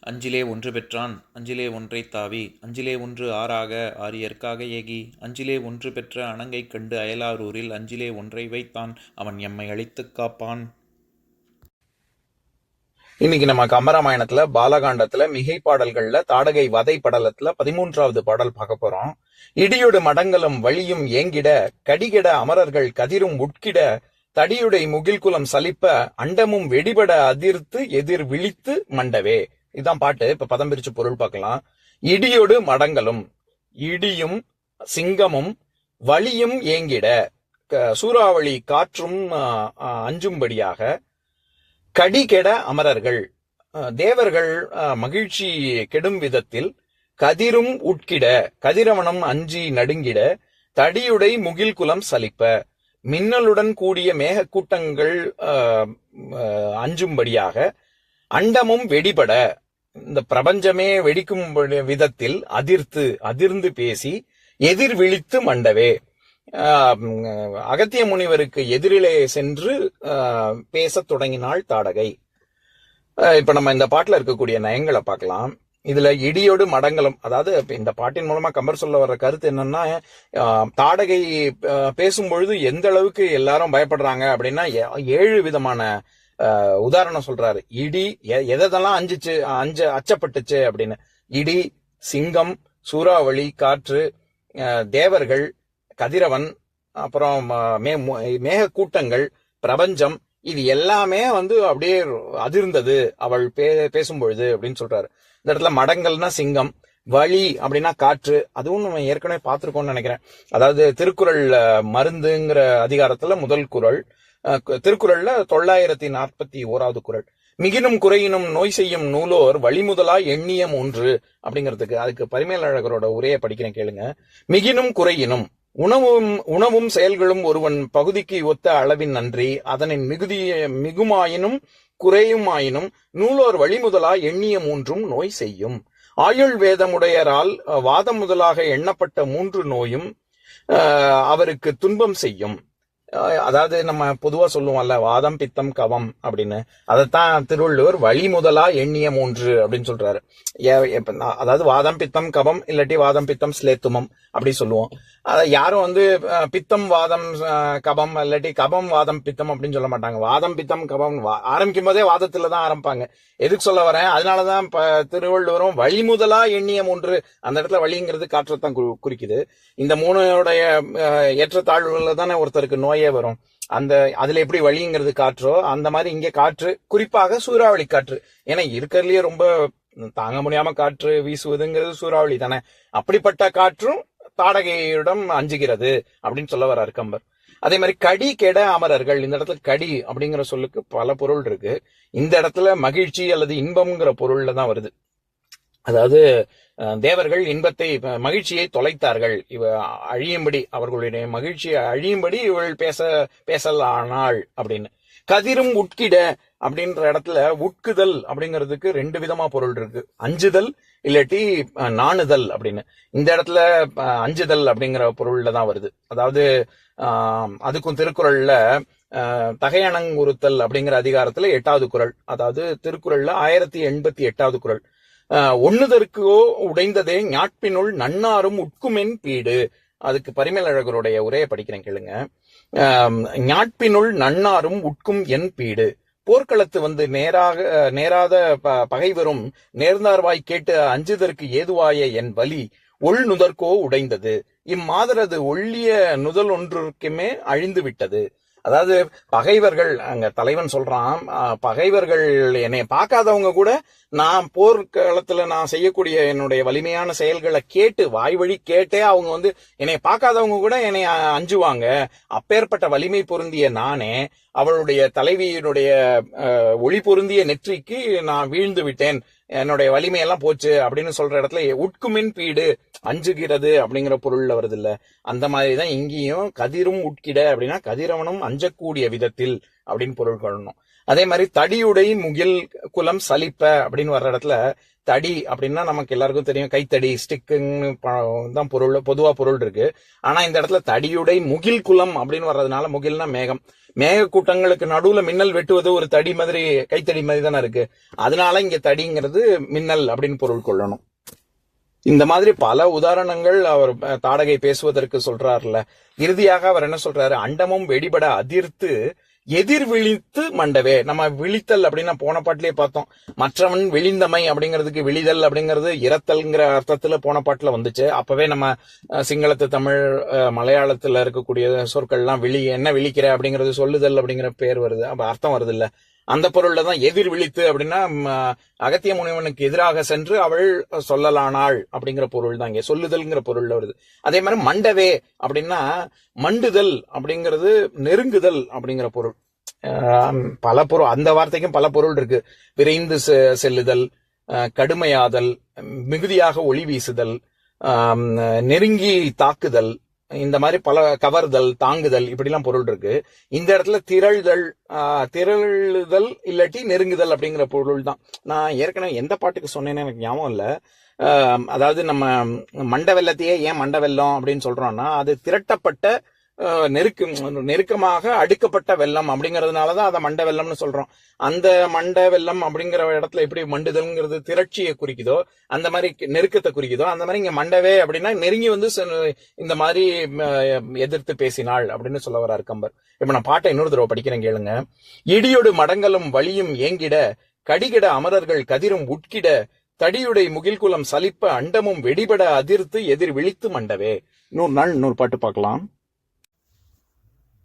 அஞ்சிலே ஒன்று பெற்றான் அஞ்சிலே ஒன்றை தாவி அஞ்சிலே ஒன்று ஆறாக ஆரியற்காக ஏகி அஞ்சிலே ஒன்று பெற்ற அணங்கை கண்டு அயலாரூரில் அஞ்சிலே ஒன்றை வைத்தான் அவன் எம்மை அழித்துக் காப்பான். இன்னைக்கு நம்ம கம்பராமாயணத்துல பாலகாண்டத்துல மிகை பாடல்கள்ல தாடகை வதை படலத்துல பதிமூன்றாவது பாடல் பார்க்க போறோம். இடியொடு மடங்களும் வழியும் ஏங்கிட கடிகிட அமரர்கள் கதிரும் உட்கிட தடியுடை முகில்குலம் சலிப்ப அண்டமும் வெடிபட அதிர்த்து எதிர் விழித்து மண்டவே. இதுதான் பாட்டு. இப்ப பதம் பிரிச்சு பொருள் பார்க்கலாம். இடியொடு மடங்களும் இடியும் சிங்கமும் வலியும் ஏங்கிட க- சூறாவளி காற்றும் அஞ்சும்படியாக கடி அஞ்சும்படியாக கடிகெட அமரர்கள் தேவர்கள் மகிழ்ச்சி கெடும் விதத்தில் கதிரும் உட்கிட கதிரவனம் அஞ்சி நடுங்கிட தடியுடை முகில் குலம் சலிப்ப மின்னலுடன் கூடிய மேகக்கூட்டங்கள் அஞ்சும்படியாக அண்டமும் வெடிபட இந்த பிரபஞ்சமே வெடிக்கும் விதத்தில் அதிர்த்து அதிர்ந்து பேசி எதிர் விழித்து மண்டவே. ஆஹ் அகத்திய முனிவருக்கு எதிரிலே சென்று ஆஹ் பேசத் தொடங்கினாள் தாடகை. இப்ப நம்ம இந்த பாட்டுல இருக்கக்கூடிய நயங்களை பார்க்கலாம். இதுல இடியோடு மடங்களும் அதாவது இந்த பாட்டின் மூலமா கம்பர் சொல்ல வர்ற கருத்து என்னன்னா ஆஹ் தாடகை பேசும்பொழுது எந்த அளவுக்கு எல்லாரும் பயப்படுறாங்க அப்படின்னா ஏழு விதமான உதாரணம் சொல்றாரு. இடி எ- எதெல்லாம் அஞ்சுச்சு அஞ்ச அச்சப்பட்டுச்சு அப்படின்னு. இடி சிங்கம் சூறாவளி காற்று தேவர்கள் கதிரவன் அப்புறம் மே மேக கூட்டங்கள் பிரபஞ்சம் இது எல்லாமே வந்து அப்படியே அதிர்ந்தது. அவள் பே பேசும் பொழுது அப்படின்னு சொல்றாரு. இந்த இடத்துல மடங்கள்னா சிங்கம் வழி அப்படின்னா காற்று அதுவும் நம்ம ஏற்கனவே பார்த்துருக்கோம்னு நினைக்கிறேன். அதாவது திருக்குறள் மருந்துங்கிற அதிகாரத்துல முதல் குரல் திருக்குறள்ல தொள்ளாயிரத்தி நாற்பத்தி ஓராவது குறள். மிகினும் குறையினும் நோய் செய்யும் நூலோர் வழிமுதலா எண்ணியம் ஒன்று அப்படிங்கிறதுக்கு அதுக்கு பரிமேலழகரோட உரையை படிக்கிறேன் கேளுங்க. மிகினும் குறையினும் உணவும் உணவும் செயல்களும் ஒருவன் பகுதிக்கு ஒத்த அளவின் நன்றி. அதனின் மிகுதி மிகுமாயினும் குறையுமாயினும் நூலோர் வழிமுதலா எண்ணிய மூன்றும் நோய் செய்யும். ஆயுள் வேதமுடையரால் வாதம் முதலாக எண்ணப்பட்ட மூன்று நோயும் அவருக்கு துன்பம் செய்யும். அதாவது நம்ம பொதுவா சொல்லுவோம்ல வாதம் பித்தம் கவம் அப்படின்னு. அதைத்தான் திருவள்ளுவர் வழி முதலா எண்ணிய மூன்று அப்படின்னு சொல்றாரு. ஏ- அதாவது வாதம் பித்தம் கபம் இல்லாட்டி வாதம் பித்தம் ஸ்லேத்துமம் அப்படி சொல்லுவோம். அதை யாரும் வந்து பித்தம் வாதம் கபம் இல்லாட்டி கபம் வாதம் பித்தம் அப்படின்னு சொல்ல மாட்டாங்க. வாதம் பித்தம் கபம் வா- ஆரம்பிக்கும் போதே வாதத்துல தான் ஆரம்பிப்பாங்க. எதுக்கு சொல்ல வரேன்? அதனாலதான் திருவள்ளுவரும் திருவள்ளுவரும் வழிமுதலா எண்ணிய மூன்று அந்த இடத்துல வழிங்கிறது காற்றத்தான் குறிக்குது. இந்த மூணுடைய அஹ், ஏற்றத்தாழ்வுல தானே ஒருத்தருக்கு நோய் வரும். அந்த அதுல எப்படி வழிங்கிறது காற்றோ அந்த மாதிரி இங்க காற்று குறிப்பாக சூறாவளி காற்று. ஏன்னா இருக்கிறதுலயே ரொம்ப தாங்க முடியாம காற்று வீசுவதுங்கிறது சூறாவளி தானே. அப்படிப்பட்ட காற்றும் தாடகையிடம் அஞ்சுகிறது அப்படின்னு சொல்ல வர்றார் கம்பர். அதே மாதிரி கடி கெட அமரர்கள் இந்த இடத்துல கடி அப்படிங்கிற சொல்லுக்கு பல பொருள் இருக்கு. இந்த இடத்துல மகிழ்ச்சி அல்லது இன்பம்ங்கிற பொருள்ல தான் வருது. அதாவது தேவர்கள் இன்பத்தை மகிழ்ச்சியை தொலைத்தார்கள். இவ அழியும்படி அவர்களுடைய மகிழ்ச்சியை அழியும்படி இவள் பேச பேசலானாள் அப்படின்னு. கதிரும் உட்கிட அப்படின்ற இடத்துல உட்குதல் அப்படிங்கிறதுக்கு ரெண்டு விதமா பொருள் இருக்கு. அஞ்சுதல் இல்லாட்டி நாணுதல் அப்படின்னு. இந்த இடத்துல அஞ்சுதல் அப்படிங்கிற பொருள்ல தான் வருது. அதாவது ஆஹ், அதுக்கும் திருக்குறள்ல ஆஹ், தகையணங்குறுத்தல் அப்படிங்கிற அதிகாரத்துல எட்டாவது குரல் அதாவது திருக்குறள்ல ஆயிரத்தி எண்பத்தி எட்டாவது குரல் ஒண்ணுதற்கோ உடைந்ததே ஞாட்பினுள் நன்னாரும் உட்குமென் பீடு. அதுக்கு பரிமலழகருடைய உரையை படிக்கிறேன் கேளுங்க. ஞாட்பினுள் நன்னாரும் உட்கும் என் பீடு. போர்க்களத்து வந்து நேராக நேராத ப- பகைவரும் நேர்ந்தார்வாய் கேட்டு அஞ்சுதற்கு ஏதுவாய என் வலி ஒள் நுதற்கோ உடைந்தது. இம்மாதரது ஒள்ளிய நுதல் ஒன்றுக்குமே அழிந்து விட்டது. அதாவது பகைவர்கள் அங்க தலைவன் சொல்றான் பகைவர்கள் என்னை பார்க்காதவங்க கூட நான் போர்க்களத்துல நான் செய்யக்கூடிய என்னுடைய வலிமையான செயல்களை கேட்டு வாய் வழி கேட்டே அவங்க வந்து என்னை பார்க்காதவங்க கூட என்னை அஞ்சுவாங்க. அப்பேற்பட்ட வலிமை பொருந்திய நானே அவளுடைய தலைவியினுடைய ஒளி பொருந்திய நெற்றிக்கு நான் வீழ்ந்து விட்டேன். என்னுடைய வலிமையெல்லாம் போச்சு அப்படின்னு சொல்ற இடத்துல உட்குமின் பீடு அஞ்சுகிறது அப்படிங்கிற பொருள்ல வருது இல்ல அந்த மாதிரி தான் இங்கேயும் கதிரும் உட்கிட அப்படின்னா கதிரவனும் அஞ்சக்கூடிய விதத்தில் அப்படின்னு பொருள் கொள்ளணும். அதே மாதிரி தடியுடை முகில் குலம் சலிப்ப அப்படின்னு வர்ற இடத்துல தடி அப்படின்னா நமக்கு எல்லாருக்கும் தெரியும். கைத்தடி ஸ்டிக்குன்னு தான் பொருள் பொதுவா பொருள் இருக்கு. ஆனா இந்த இடத்துல தடியுடை முகில் குலம் அப்படின்னு வர்றதுனால முகில்னா மேகம். மேக கூட்டங்களுக்கு நடுவுல மின்னல் வெட்டுவது ஒரு தடி மாதிரி கைத்தடி மாதிரி தானே இருக்கு. அதனால இங்க தடிங்கிறது மின்னல் அப்படின்னு பொருள் கொள்ளணும். இந்த மாதிரி பல உதாரணங்கள் அவர் தாடகை பேசுவதற்கு சொல்றாருல இறுதியாக அவர் என்ன சொல்றாரு? அண்டமும் வெடிபட அதிர்த்து எதிர் விழித்து மண்டவே. நம்ம விழித்தல் அப்படின்னா போன பாட்டிலே பார்த்தோம். மற்றவன் விழிந்தமை அப்படிங்கிறதுக்கு விழிதல் அப்படிங்கிறது இரத்தல்ங்கிற அர்த்தத்துல போன பாட்டுல வந்துச்சு. அப்பவே நம்ம சிங்களத்து தமிழ் அஹ், மலையாளத்துல இருக்கக்கூடிய சொற்கள்லாம் விழி என்ன விழிக்கிற? அப்படிங்கிறது சொல்லுதல் அப்படிங்கிற பேர் வருது. அப்ப அர்த்தம் வருது இல்ல அந்த பொருள்ல தான் எதிர் விழித்து அப்படின்னா அகத்திய முனிவனுக்கு எதிராக சென்று அவள் சொல்லலானாள் அப்படிங்கிற பொருள் தான் இங்கே. சொல்லுதல்ங்கிற பொருள்ல வருது. அதே மாதிரி மண்டவே அப்படின்னா மண்டுதல் அப்படிங்கிறது நெருங்குதல் அப்படிங்கிற பொருள். பல பொருள் அந்த வார்த்தைக்கும் பல பொருள் இருக்கு. விரைந்து செ- செல்லுதல் கடுமையாதல் மிகுதியாக ஒளி வீசுதல் நெருங்கி தாக்குதல் இந்த மாதிரி பல கவர்தல் தாங்குதல் இப்படிலாம் பொருள் இருக்கு. இந்த இடத்துல திரள்தல் ஆஹ், திரளுதல் இல்லாட்டி நெருங்குதல் அப்படிங்கிற பொருள் தான். நான் ஏற்கனவே எந்த பாட்டுக்கு சொன்னேன்னு எனக்கு ஞாபகம் இல்லை. அதாவது நம்ம மண்ட வெள்ளத்தையே ஏன் மண்ட வெள்ளம் அப்படின்னு சொல்றோம்னா அது திரட்டப்பட்ட நெருக்கு நெருக்கமாக அடுக்கப்பட்ட வெள்ளம் அப்படிங்கறதுனாலதான் அதை மண்ட வெள்ளம்னு சொல்றோம். அந்த மண்ட வெள்ளம் அப்படிங்கிற இடத்துல எப்படி மண்டுதல்ங்கிறது திரட்சியை குறிக்குதோ அந்த மாதிரி நெருக்கத்தை குறிக்குதோ அந்த மாதிரி இங்க மண்டவே அப்படின்னா நெருங்கி வந்து இந்த மாதிரி எதிர்த்து பேசினாள் அப்படின்னு சொல்ல வரார் கம்பர். இப்ப நான் பாட்டை இன்னொரு தடவை படிக்கிறேன் கேளுங்க. இடியோடு மடங்களும் வலியும் ஏங்கிட கடிகிட அமரர்கள் கதிரும் உட்கிட தடியுடை முகில்குலம் சலிப்ப அண்டமும் வெடிபட அதிர்த்து எதிர் விழித்து மண்டவே. இன்னொரு நாள் இன்னொரு பாட்டு பார்க்கலாம்.